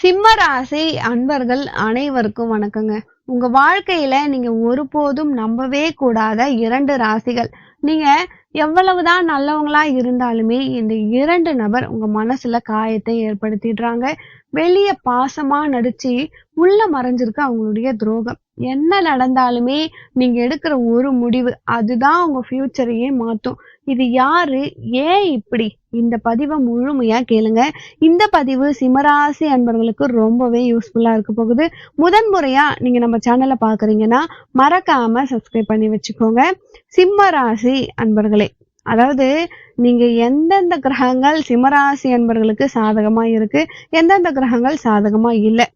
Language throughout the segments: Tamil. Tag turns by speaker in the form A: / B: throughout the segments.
A: சிம்ம ராசி அன்பர்கள் அனைவருக்கும் வணக்கங்க. உங்க வாழ்க்கையில நீங்க ஒருபோதும் நம்பவே கூடாத இரண்டு ராசிகள். நீங்க எவ்வளவுதான் நல்லவங்களா இருந்தாலுமே இந்த இரண்டு நபர் உங்க மனசுல காயத்தை ஏற்படுத்திடுறாங்க. வெளிய பாசமா நடிச்சு உள்ள மறைஞ்சிருக்கு அவங்களுடைய துரோகம். என்ன நடந்தாலுமே நீங்க எடுக்கிற ஒரு முடிவு அதுதான் உங்க ஃபியூச்சரையே மாத்தும். இது யாரு? ஏன் இப்படி? இந்த பதிவை முழுமையா கேளுங்க. இந்த பதிவு சிம்மராசி அன்பர்களுக்கு ரொம்பவே யூஸ்ஃபுல்லா இருக்க போகுது. முதன்முறையா நீங்க நம்ம சேனலை பாக்குறீங்கன்னா மறக்காம சப்ஸ்கிரைப் பண்ணி வச்சுக்கோங்க. சிம்மராசி அன்பர்களே அதாவது நீங்க எந்தெந்த கிரகங்கள் சிம்மராசி அன்பர்களுக்கு சாதகமா இருக்கு எந்தெந்த கிரகங்கள் சாதகமா இல்லை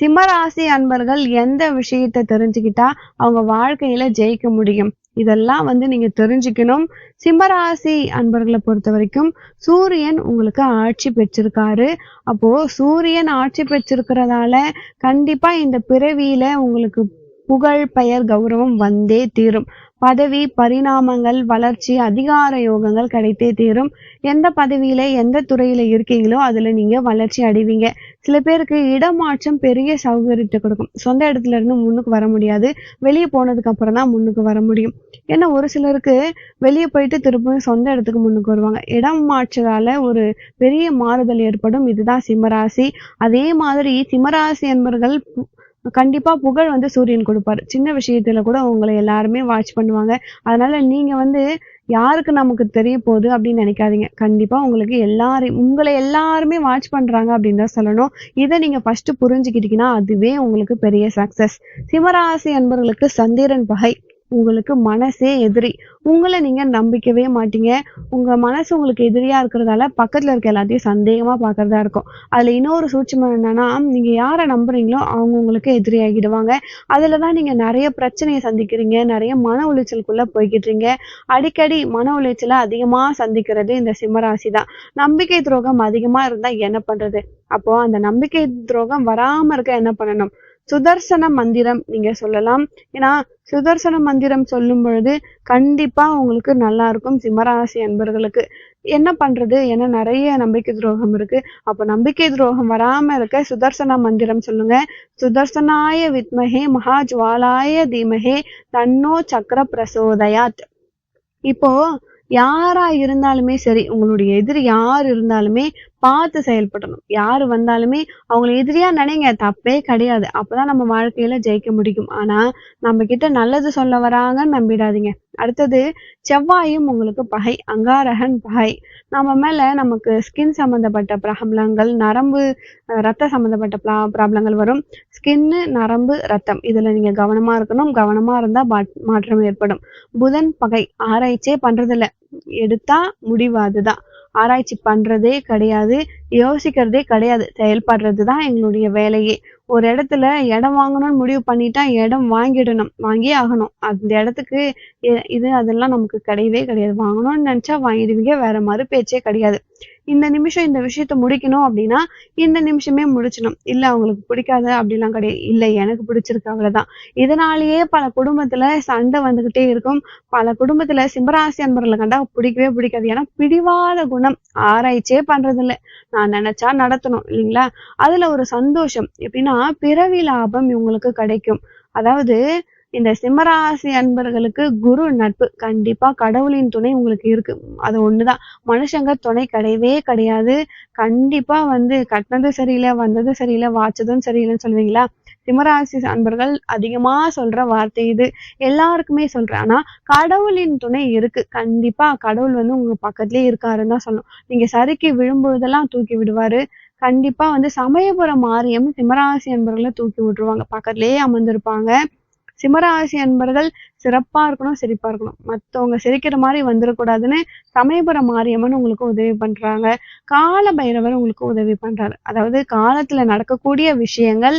A: சிம்மராசி அன்பர்கள் எந்த விஷயத்தை தெரிஞ்சுக்கிட்டா அவங்க வாழ்க்கையில ஜெயிக்க முடியும். இதெல்லாம் வந்து நீங்க தெரிஞ்சுக்கணும். சிம்மராசி அன்பர்களை பொறுத்த வரைக்கும் சூரியன் உங்களுக்கு ஆட்சி பெற்றிருக்காரு. அப்போ சூரியன் ஆட்சி பெற்றிருக்கிறதால கண்டிப்பா இந்த பிறவியில உங்களுக்கு புகழ் பெயர் கௌரவம் வந்தே தீரும். பதவி பரிணாமங்கள் வளர்ச்சி அதிகார யோகங்கள் கிடைத்தே தீரும். எந்த பதவியில எந்த துறையில இருக்கீங்களோ அதுல நீங்க வளர்ச்சி அடைவீங்க. சில பேருக்கு இடமாற்றம் பெரிய சௌகரியத்தை கொடுக்கும். சொந்த இடத்துல இருந்து முன்னுக்கு வர முடியாது. வெளியே போனதுக்கு அப்புறம் தான் முன்னுக்கு வர முடியும். ஏன்னா ஒரு சிலருக்கு வெளியே போயிட்டு திரும்பவும் சொந்த இடத்துக்கு முன்னுக்கு வருவாங்க. இடம் மாற்றதால ஒரு பெரிய மாறுதல் ஏற்படும். இதுதான் சிம்மராசி. அதே மாதிரி சிம்மராசி என்பர்கள் கண்டிப்பா புகழ் வந்து சூரியன் கொடுப்பாரு. சின்ன விஷயத்துல கூட உங்களை எல்லாருமே வாட்ச் பண்ணுவாங்க. அதனால நீங்க வந்து யாருக்கு நமக்கு தெரிய போகுது அப்படின்னு நினைக்காதீங்க. கண்டிப்பா உங்களுக்கு எல்லாரும் உங்களை எல்லாருமே வாட்ச் பண்றாங்க அப்படின்னு தான் சொல்லணும். இதை நீங்க ஃபர்ஸ்ட் புரிஞ்சுக்கிட்டீங்கன்னா அதுவே உங்களுக்கு பெரிய சக்சஸ் சிவராசி அன்பர்களுக்கு சந்திரன் பகை. உங்களுக்கு மனசே எதிரி. உங்களை நீங்க நம்பிக்கவே மாட்டீங்க. உங்க மனசு உங்களுக்கு எதிரியா இருக்கிறதால பக்கத்துல இருக்க எல்லாத்தையும் சந்தேகமா பாக்குறதா இருக்கும். அதுல இன்னொரு சூட்சமம் என்னன்னா நீங்க யாரை நம்புறீங்களோ அவங்க உங்களுக்கு எதிரி ஆகிடுவாங்க அதுலதான் நீங்க நிறைய பிரச்சனையை சந்திக்கிறீங்க. நிறைய மன உளைச்சலுக்குள்ள போய்கிட்டீங்க. அடிக்கடி மன உளைச்சலை அதிகமா சந்திக்கிறது இந்த சிம்மராசி தான். நம்பிக்கை துரோகம் அதிகமா இருந்தா என்ன பண்றது? அப்போ அந்த நம்பிக்கை துரோகம் வராம இருக்க என்ன பண்ணணும்? சுதர்சன மந்திரம் நீங்க சொல்லலாம். ஏன்னா சுதர்சன மந்திரம் சொல்லும் பொழுது கண்டிப்பா உங்களுக்கு நல்லா இருக்கும். சிம்மராசி அன்பர்களுக்கு. என்ன பண்றது? ஏன்னா நிறைய நம்பிக்கை துரோகம் இருக்கு. அப்போ நம்பிக்கை துரோகம் வராம இருக்க சுதர்சன மந்திரம் சொல்லுங்க. சுதர்சனாய வித்மஹே மகாஜ்வாலாய தீமகே தன்னோ சக்கர பிரசோதயாத். இப்போ யாரா இருந்தாலுமே சரி உங்களுடைய எதிரி யார் இருந்தாலுமே பார்த்து செயல்படணும். யார் வந்தாலுமே அவங்களை எதிரியா நினைங்க. தப்பே கிடையாது. அப்பதான் நம்ம வாழ்க்கையில ஜெயிக்க முடியும். ஆனா நம்ம கிட்ட நல்லது சொல்ல வராங்கன்னு நம்பிடாதீங்க. அடுத்தது செவ்வாயும் உங்களுக்கு பகை. அங்காரகன் பகை. நம்ம மேல நமக்கு ஸ்கின் சம்பந்தப்பட்ட ப்ராப்ளங்கள் நரம்பு ரத்த சம்பந்தப்பட்ட ப்ரா ப்ராப்ளங்கள் வரும். ஸ்கின்னு நரம்பு ரத்தம். இதுல நீங்க கவனமா இருக்கணும். கவனமா இருந்தா மாற்றம் ஏற்படும். புதன் பகை. ஆராய்ச்சியே பண்றதில்ல. எடுத்தா முடிவு அதுதான். ஆராய்ச்சி பண்றதே கிடையாது யோசிக்கிறதே கிடையாது. செயல்படுறது தான் எங்களுடைய வேலையே. ஒரு இடத்துல இடம் வாங்கணும்னு முடிவு பண்ணிட்டா இடம் வாங்கிடணும் வாங்கியே ஆகணும். அந்த இடத்துக்கு இது அதெல்லாம் நமக்கு கிடையவே கிடையாது. வாங்கணும்னு நினைச்சா வாங்கிடுவீங்க வேற மாதிரி பேச்சே கிடையாது. இந்த நிமிஷம் இந்த விஷயத்த முடிக்கணும் அப்படின்னா இந்த நிமிஷமே முடிச்சிடும் இல்ல அவங்களுக்கு பிடிக்காத அப்படிலாம் கிடையாது இல்ல எனக்கு பிடிச்சிருக்கு அவ்வளவுதான். இதனாலேயே பல குடும்பத்துல சண்டை வந்துகிட்டே இருக்கும். பல குடும்பத்துல சிம்மராசி அன்பர்களை கண்டா பிடிக்கவே பிடிக்காது. ஏன்னா பிடிவாத குணம். ஆராய்ச்சியே பண்றது இல்ல நான் நினைச்சா நடத்தணும் இல்லைங்களா? அதுல ஒரு சந்தோஷம். எப்படின்னா பிறவி லாபம் இவங்களுக்கு கிடைக்கும். அதாவது இந்த சிம்மராசி அன்பர்களுக்கு குரு நட்பு கண்டிப்பா கடவுளின் துணை உங்களுக்கு இருக்கு. அது ஒண்ணுதான். மனுஷங்க துணை கிடையவே கிடையாது. கண்டிப்பா வந்து கட்டினது சரியில்லை வந்தது சரியில்லை வாச்சதும் சரியில்லைன்னு சொல்லுவீங்களா? சிம்மராசி அன்பர்கள் அதிகமா சொல்ற வார்த்தை இது. எல்லாருக்குமே சொல்றேன். ஆனா கடவுளின் துணை இருக்கு. கண்டிப்பா கடவுள் வந்து உங்க பக்கத்துலயே இருக்காருன்னு தான் சொல்லணும். நீங்க சறுக்கி விழும்பொழுதெல்லாம் தூக்கி விடுவாரு. கண்டிப்பா வந்து சமயபுரம் மாரியம் சிம்மராசி அன்பர்களை தூக்கி விட்டுருவாங்க. பக்கத்துலயே அமர்ந்திருப்பாங்க. சிம்மராசி அன்பர்கள் சிறப்பா இருக்கணும் சிரிப்பா இருக்கணும். மத்தவங்க சிரிக்கிற மாதிரி வந்துடக்கூடாதுன்னு சமயபுரம் மாரியம்மன் உங்களுக்கு உதவி பண்றாங்க. கால பைரவர் உங்களுக்கு உதவி பண்றாரு. அதாவது காலத்துல நடக்கக்கூடிய விஷயங்கள்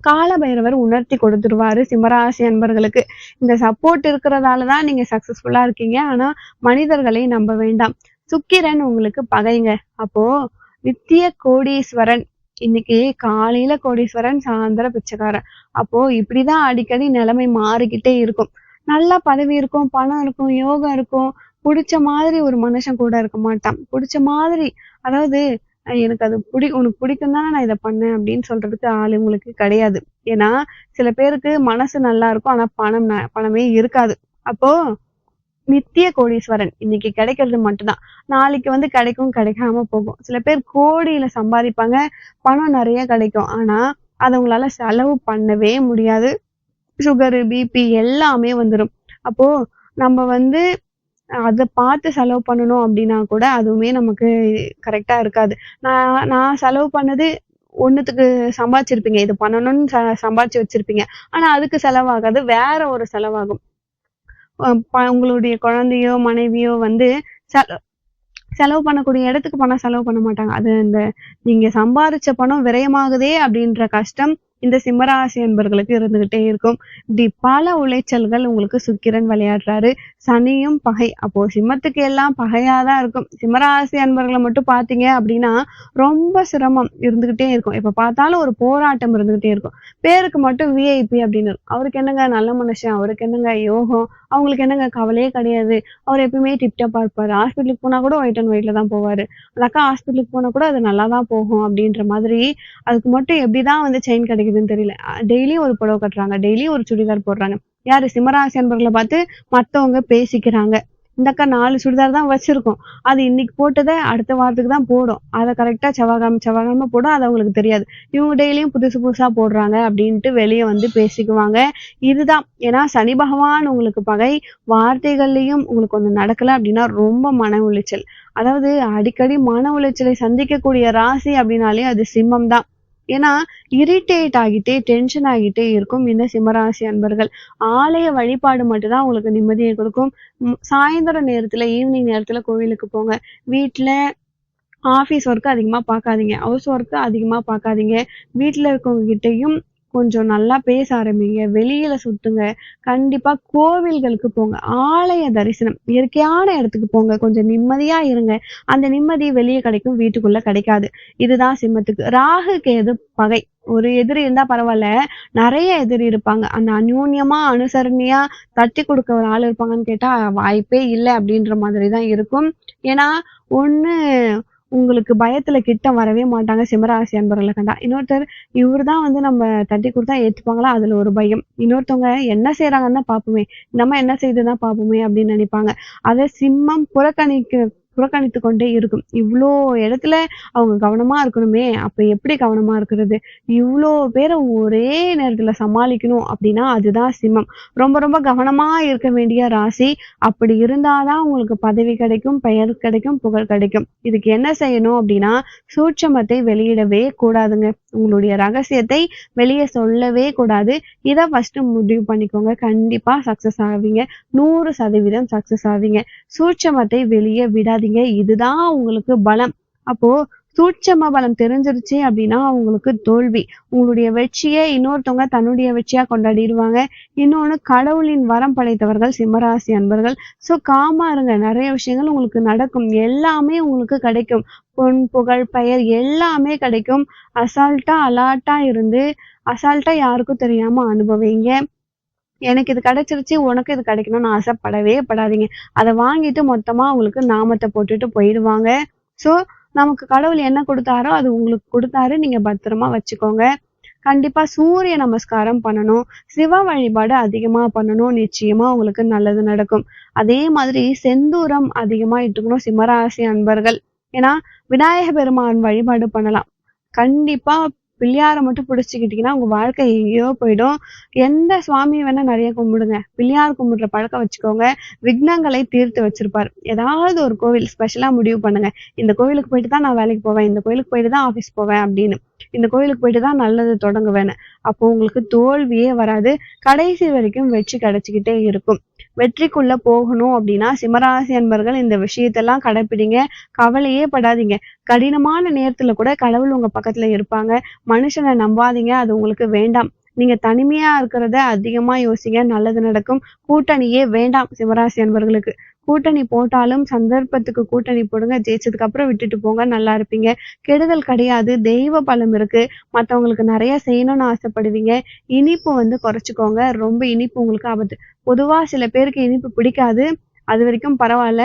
A: கால பைரவர் உணர்த்தி கொடுத்துருவாரு சிம்மராசி அன்பர்களுக்கு. இந்த சப்போர்ட் இருக்கிறதால தான் நீங்க சக்சஸ்ஃபுல்லா இருக்கீங்க. ஆனா மனிதர்களை நம்ப வேண்டாம். சுக்கிரன் உங்களுக்கு பகைங்க. அப்போ நித்திய கோடீஸ்வரன் இன்னைக்கு காலையில கோடீஸ்வரன் சாயந்தர பிச்சைக்காரன் அப்போ இப்படிதான் அடிக்கடி நிலைமை மாறிக்கிட்டே இருக்கும் நல்லா பதவி இருக்கும் பணம் இருக்கும் யோகா இருக்கும் பிடிச்ச மாதிரி ஒரு மனுஷன் கூட இருக்க மாட்டான் பிடிச்ச மாதிரி அதாவது எனக்கு அது பிடி உனக்கு பிடிக்கும் தானே நான் இதை பண்ணேன் அப்படின்னு சொல்றதுக்கு ஆள் உங்களுக்கு கிடையாது. ஏன்னா, சில பேருக்கு மனசு நல்லா இருக்கும். ஆனா பணம் ந பணமே இருக்காது. அப்போ நித்திய கோடீஸ்வரன். இன்னைக்கு கிடைக்கிறது மட்டும்தான் நாளைக்கு வந்து கிடைக்கும், கிடைக்காம போகும். சில பேர் கோடியில சம்பாதிப்பாங்க. பணம் நிறைய கிடைக்கும். ஆனா, அதை உங்களால செலவு பண்ணவே முடியாது. சுகரு, பிபி எல்லாமே வந்துரும். அப்போ நம்ம வந்து அதை பார்த்து செலவு பண்ணணும் அப்படின்னா கூட அதுவுமே நமக்கு கரெக்டா இருக்காது. நான் நான் செலவு பண்ணது ஒண்ணுத்துக்கு சம்பாதிச்சிருப்பீங்க. இது பண்ணணும்னு ச சம்பாதிச்சு வச்சிருப்பீங்க. ஆனா அதுக்கு செலவாகாது. வேற ஒரு செலவாகும். உங்களுடைய குழந்தையோ, மனைவியோ வந்து செல செலவு பண்ணக்கூடிய இடத்துக்கு பணம் செலவு பண்ண மாட்டாங்க. அது இந்த நீங்க சம்பாதிச்ச பணம் விரயமாகுதே அப்படின்ற கஷ்டம் இந்த சிம்மராசி அன்பர்களுக்கு இருந்துகிட்டே இருக்கும். இப்படி பல உளைச்சல்கள் உங்களுக்கு சுக்கிரன் விளையாடுறாரு. சனியும் பகை. அப்போ சிம்மத்துக்கு எல்லாம் பகையா தான் இருக்கும். சிம்மராசி அன்பர்களை மட்டும் பார்த்தீங்க அப்படின்னா ரொம்ப சிரமம் இருந்துகிட்டே இருக்கும். இப்ப பார்த்தாலும் ஒரு போராட்டம் இருந்துகிட்டே இருக்கும். பேருக்கு மட்டும் விஐபி அப்படின்னு இருக்கும். அவருக்கு என்னங்க நல்ல மனுஷன், அவருக்கு என்னங்க யோகம், அவங்களுக்கு என்னங்க கவலையே கிடையாது. அவர் எப்பயுமே டிப்டாப்பா இருப்பாரு. ஹாஸ்பிட்டலுக்கு போனா கூட ஒயிட் அண்ட் ஒயிட்ல தான் போவாரு. அந்த அக்கா ஹாஸ்பிட்டலுக்கு போனா கூட அது நல்லா தான் போகும் அப்படின்ற மாதிரி, அதுக்கு மட்டும் எப்படிதான் வந்து செயின் கிடைக்கும் கிடைக்குதுன்னு தெரியல. டெய்லியும் ஒரு புடவை கட்டுறாங்க. டெய்லியும் ஒரு சுடிதார் போடுறாங்க. யாரு சிம்மராசி அன்பர்கள பார்த்து மத்தவங்க பேசிக்கிறாங்க. இந்த அக்கா நாலு சுடிதார் தான் வச்சிருக்கோம் அது இன்னைக்கு போட்டதை அடுத்த வாரத்துக்கு தான் போடும். அதை கரெக்டாக செவ்வாய்க்கிழமை செவ்வாய்க்கிழமை போடும். அது அவங்களுக்கு தெரியாது. இவங்க டெய்லியும் புதுசு புதுசா போடுறாங்க அப்படின்ட்டு வெளியே வந்து பேசிக்குவாங்க. இதுதான். ஏன்னா சனி பகவான் உங்களுக்கு பகை. வார்த்தைகள்லயும் உங்களுக்கு ஒன்று நடக்கல அப்படின்னா ரொம்ப மன உளைச்சல். அதாவது அடிக்கடி மன உளைச்சலை சந்திக்கக்கூடிய ராசி அப்படின்னாலே அது சிம்மம் தான். ஏன்னா, இரிட்டேட் ஆகிட்டே, டென்ஷன் ஆகிட்டே இருக்கும் இந்த சிம்மராசி அன்பர்கள். ஆலய வழிபாடு மட்டும்தான் உங்களுக்கு நிம்மதியை கொடுக்கும் சாயந்தரம் நேரத்துல, ஈவினிங் நேரத்துல கோவிலுக்கு போங்க. வீட்டுல ஆஃபீஸ் ஒர்க்கு அதிகமாக பார்க்காதீங்க. ஹவுஸ் ஒர்க்கு அதிகமாக பார்க்காதீங்க. வீட்டில் இருக்கவங்க கிட்டேயும் கொஞ்சம் நல்லா பேச ஆரம்பிங்க. வெளியில சுத்துங்க. கண்டிப்பா கோவில்களுக்கு போங்க. ஆலய தரிசனம். இயற்கையான இடத்துக்கு போங்க. கொஞ்சம் நிம்மதியா இருங்க. அந்த நிம்மதி வெளியே கிடைக்கும். வீட்டுக்குள்ள கிடைக்காது. இதுதான் சிம்மத்துக்கு. ராகு, கேது பகை. ஒரு எதிரி இருந்தா பரவாயில்ல நிறைய எதிரி இருப்பாங்க. அந்த அந்யோன்யமா, அனுசரணையா தட்டி கொடுக்க ஒரு ஆள் இருப்பாங்கன்னு கேட்டா வாய்ப்பே இல்லை அப்படின்ற மாதிரி தான் இருக்கும். ஏன்னா, ஒண்ணு உங்களுக்கு பயத்துல கிட்ட வரவே மாட்டாங்க சிம்மராசி அன்பர்களை கண்டா. இன்னொருத்தர் இவர் தான் வந்து நம்ம தட்டி குடுத்தா ஏத்துப்பாங்களா? அதுல ஒரு பயம். இன்னொருத்தவங்க என்ன செய்யறாங்கன்னு தான் பார்ப்போமே! நம்ம என்ன செய்துதான் பார்ப்போமே அப்படின்னு நினைப்பாங்க அதை சிம்மம் புறக்கணிக்க புறக்கணித்துக் கொண்டே இருக்கும். இவ்ளோ இடத்துல அவங்க கவனமா இருக்கணுமே! அப்ப எப்படி கவனமா இருக்கிறது? இவ்வளோ பேரை ஒரே நேரத்துல சமாளிக்கணும் அப்படின்னா அதுதான் சிம்மம். ரொம்ப ரொம்ப கவனமா இருக்க வேண்டிய ராசி. அப்படி இருந்தாதான் உங்களுக்கு பதவி கிடைக்கும், பெயர் கிடைக்கும், புகழ் கிடைக்கும். இதுக்கு என்ன செய்யணும் அப்படின்னா சூட்சமத்தை வெளியிடவே கூடாதுங்க. உங்களுடைய ரகசியத்தை வெளிய சொல்லவே கூடாது. இதை ஃபர்ஸ்ட் முடிவு பண்ணிக்கோங்க. கண்டிப்பா சக்சஸ் ஆவீங்க. 100% சக்சஸ் ஆவீங்க. சூட்சமத்தை வெளிய விடாதீங்க. இதுதான் உங்களுக்கு பலம். அப்போ சூட்சம பலம் தெரிஞ்சிருச்சு அப்படின்னா உங்களுக்கு தோல்வி. உங்களுடைய வெற்றியை இன்னொருத்தவங்க தன்னுடைய வெற்றியா கொண்டாடிருவாங்க. இன்னொன்னு கடவுளின் வரம் படைத்தவர்கள் சிம்மராசி அன்பர்கள். ஸோ காமா இருங்க. நிறைய விஷயங்கள் உங்களுக்கு நடக்கும். எல்லாமே உங்களுக்கு கிடைக்கும். பொன், புகழ், பெயர் எல்லாமே கிடைக்கும். அசால்ட்டா, அலாட்டா இருந்து, அசால்ட்டா யாருக்கும் தெரியாம அனுபவிங்க. எனக்கு இது கிடைச்சிருச்சு, உனக்கு இது கிடைக்கணும்னு ஆசைப்படவே படாதீங்க. அத வாங்கிட்டு மொத்தமா உங்களுக்கு நாமத்தை போட்டுட்டு போயிடுவாங்க ஸோ, நமக்கு கடவுள் என்ன குடுத்தாரோ, அது உங்களுக்கு கொடுத்தாரு நீங்க பத்திரமா வச்சுக்கோங்க. கண்டிப்பா சூரிய நமஸ்காரம் பண்ணணும். சிவ வழிபாடு அதிகமா பண்ணணும். நிச்சயமா உங்களுக்கு நல்லது நடக்கும். அதே மாதிரி செந்தூரம் அதிகமா இட்டுக்கணும் சிம்மராசி அன்பர்கள். ஏன்னா, விநாயக பெருமான் வழிபாடு பண்ணலாம். கண்டிப்பா பிள்ளையாரை மட்டும் பிடிச்சிக்கிட்டீங்கன்னா உங்க வாழ்க்கை எங்கேயோ போயிடும். எந்த சுவாமியை வேணா நிறைய கும்பிடுங்க. பிள்ளையார் கும்பிடுற பழக்கம் வச்சுக்கோங்க. விக்னங்களை தீர்த்து வச்சிருப்பார். ஏதாவது ஒரு கோவில் ஸ்பெஷலா முடிவு பண்ணுங்க. இந்த கோவிலுக்கு போயிட்டு தான் நான் வேலைக்கு போவேன். இந்த கோயிலுக்கு போயிட்டு தான் ஆஃபீஸ் போவேன் அப்படின்னு இந்த கோயிலுக்கு போயிட்டு தான் நல்லது தொடங்குவேன்னு. அப்போ உங்களுக்கு தோல்வியே வராது. கடைசி வரைக்கும் வெற்றி கிடைச்சிக்கிட்டே இருக்கும். வெற்றிக்குள்ள போகணும் அப்படின்னா சிம்மராசி அன்பர்கள் இந்த விஷயத்தெல்லாம் கடைப்பிடிங்க. கவலையே படாதீங்க. கடினமான நேரத்துல கூட கடவுள் உங்க பக்கத்துல இருப்பாங்க. மனுஷனை நம்பாதீங்க. அது உங்களுக்கு வேண்டாம். நீங்க தனிமையா இருக்கிறத அதிகமா யோசிங்க. நல்லது நடக்கும். கூட்டணியே வேண்டாம் சிவராசி அன்பர்களுக்கு. கூட்டணி போட்டாலும் சந்தர்ப்பத்துக்கு கூட்டணி போடுங்க. ஜெயிச்சதுக்கு அப்புறம் விட்டுட்டு போங்க. நல்லா இருப்பீங்க. கெடுதல் கிடையாது. தெய்வ பலம் இருக்கு. மற்றவங்களுக்கு நிறைய செய்யணும்னு ஆசைப்படுவீங்க. இனிப்பு வந்து குறைச்சிக்கோங்க ரொம்ப இனிப்பு உங்களுக்கு ஆபத்து. பொதுவா சில பேருக்கு இனிப்பு பிடிக்காது. அது வரைக்கும் பரவாயில்ல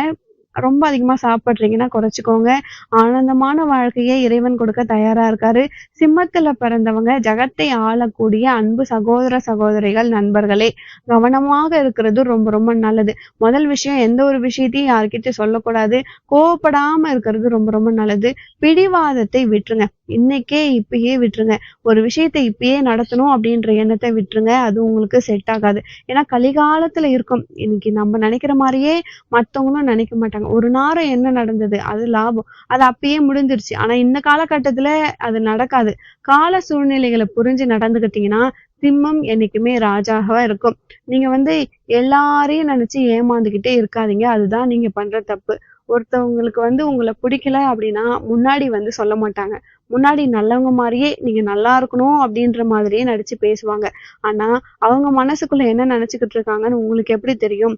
A: ரொம்ப அதிகமா சாப்பிட்றீங்கன்னா குறைச்சிக்கோங்க ஆனந்தமான வாழ்க்கையை இறைவன் கொடுக்க தயாரா இருக்காரு. சிம்மத்துல பிறந்தவங்க ஜகத்தை ஆளக்கூடிய அன்பு சகோதர, சகோதரிகள், நண்பர்களே! கவனமாக இருக்கிறது ரொம்ப ரொம்ப நல்லது. முதல் விஷயம் எந்த ஒரு விஷயத்தையும் யாருக்கிட்ட சொல்லக்கூடாது. கோவப்படாம இருக்கிறது ரொம்ப ரொம்ப நல்லது. பிடிவாதத்தை விட்டுருங்க. இன்னைக்கே இப்பயே விட்டுருங்க. ஒரு விஷயத்தை இப்பயே நடத்தணும் அப்படின்ற எண்ணத்தை விட்டுருங்க. அது உங்களுக்கு செட் ஆகாது. ஏன்னா கலிகாலத்துல இருக்கும் இன்னைக்கு நம்ம நினைக்கிற மாதிரியே மத்தவங்களும் நினைக்க மாட்டாங்க. ஒரு நேரம் என்ன நடந்தது? அது லாபம். அது அப்பயே முடிஞ்சிருச்சு. ஆனா இந்த காலகட்டத்துல அது நடக்காது. கால சூழ்நிலைகளை புரிஞ்சு நடந்துக்கிட்டீங்கன்னா, சிம்மம் என்னைக்குமே ராஜாவா இருக்கும். நீங்க வந்து எல்லாரையும் நினைச்சு ஏமாந்துகிட்டே இருக்காதீங்க. அதுதான் நீங்க பண்ற தப்பு. ஒருத்தவங்களுக்கு வந்து உங்களை பிடிக்கல அப்படின்னா, முன்னாடி வந்து சொல்ல மாட்டாங்க. முன்னாடி நல்லவங்க மாதிரியே நீங்க நல்லா இருக்கணும் அப்படின்ற மாதிரியே நடிச்சு பேசுவாங்க. ஆனா, அவங்க மனசுக்குள்ள என்ன நினைச்சுக்கிட்டு இருக்காங்கன்னு உங்களுக்கு எப்படி தெரியும்?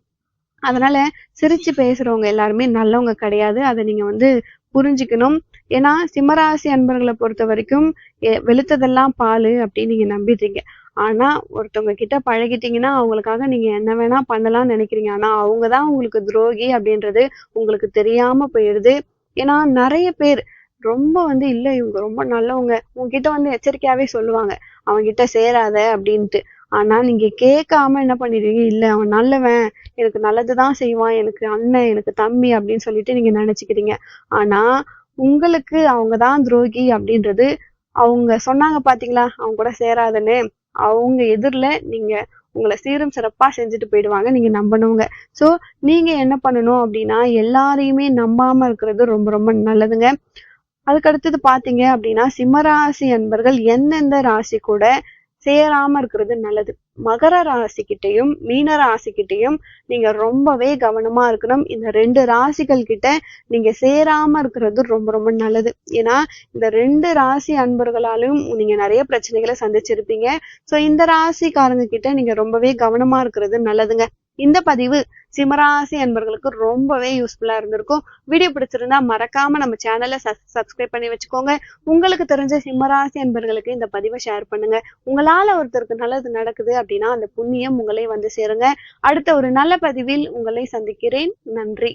A: அதனால சிரிச்சு பேசுறவங்க எல்லாருமே நல்லவங்க கிடையாது. அதை நீங்க வந்து புரிஞ்சுக்கணும். ஏன்னா, சிம்மராசி அன்பர்களை பொறுத்தவரைக்கும் எ வெளுத்ததெல்லாம் பால் அப்படின்னு நீங்க நம்பிடுறீங்க. ஆனா, ஒருத்தவங்க கிட்ட பழகிட்டீங்கன்னா, அவங்களுக்காக நீங்க என்ன வேணா பண்ணலாம்னு நினைக்கிறீங்க. ஆனா, அவங்க தான் உங்களுக்கு துரோகி அப்படின்றது உங்களுக்கு தெரியாம போயிடுது. ஏன்னா, நிறைய பேர் ரொம்ப வந்து இல்லை இவங்க ரொம்ப நல்லவங்க. உங்ககிட்ட வந்து எச்சரிக்கையாவே சொல்லுவாங்க. அவன்கிட்ட சேராத அப்படின்ட்டு. ஆனா, நீங்க கேட்காம என்ன பண்ணிடுவீங்க, இல்ல அவன் நல்லவன். எனக்கு நல்லது தான் செய்வான். எனக்கு அண்ணன், எனக்கு தம்பி அப்படின்னு சொல்லிட்டு நீங்க நினைச்சுக்கிறீங்க. ஆனா, உங்களுக்கு அவங்க தான் துரோகி அப்படின்றது அவங்க சொன்னாங்க பார்த்தீங்களா? அவங்க கூட சேராதுன்னு அவங்க எதிரில நீங்க உங்களை சீரும் சிறப்பா செஞ்சுட்டு போயிடுவாங்க. நீங்க நம்புனவங்க. ஸோ, நீங்க என்ன பண்ணணும் அப்படின்னா, எல்லாரையுமே நம்பாம இருக்கிறது ரொம்ப ரொம்ப நல்லதுங்க. அதுக்கடுத்தது பாத்தீங்க அப்படின்னா, சிம்மராசி அன்பர்கள் எந்தெந்த ராசி கூட சேராம இருக்கிறது நல்லது. மகர ராசிக்கிட்டையும் மீன ராசிக்கிட்டையும் நீங்க ரொம்பவே கவனமா இருக்கணும். இந்த ரெண்டு ராசிகள் கிட்ட நீங்க சேராம இருக்கிறது ரொம்ப ரொம்ப நல்லது. ஏன்னா, இந்த ரெண்டு ராசி அன்பர்களாலும் நீங்க நிறைய பிரச்சனைகளை சந்திச்சிருப்பீங்க. ஸோ, இந்த ராசிக்காரங்க கிட்ட நீங்க ரொம்பவே கவனமா இருக்கிறது நல்லதுங்க. இந்த பதிவு சிம்மராசி அன்பர்களுக்கு ரொம்பவே யூஸ்ஃபுல்லா இருந்திருக்கும். வீடியோ பிடிச்சிருந்தா மறக்காம நம்ம சேனலை சஸ் சப்ஸ்கிரைப் பண்ணி வச்சுக்கோங்க. உங்களுக்கு தெரிஞ்ச சிம்மராசி அன்பர்களுக்கு இந்த பதிவை ஷேர் பண்ணுங்க. உங்களால ஒருத்தருக்கு நல்லது நடக்குது அப்படின்னா, அந்த புண்ணியம் உங்களை வந்து சேருங்க. அடுத்த ஒரு நல்ல பதிவில் உங்களை சந்திக்கிறேன். நன்றி.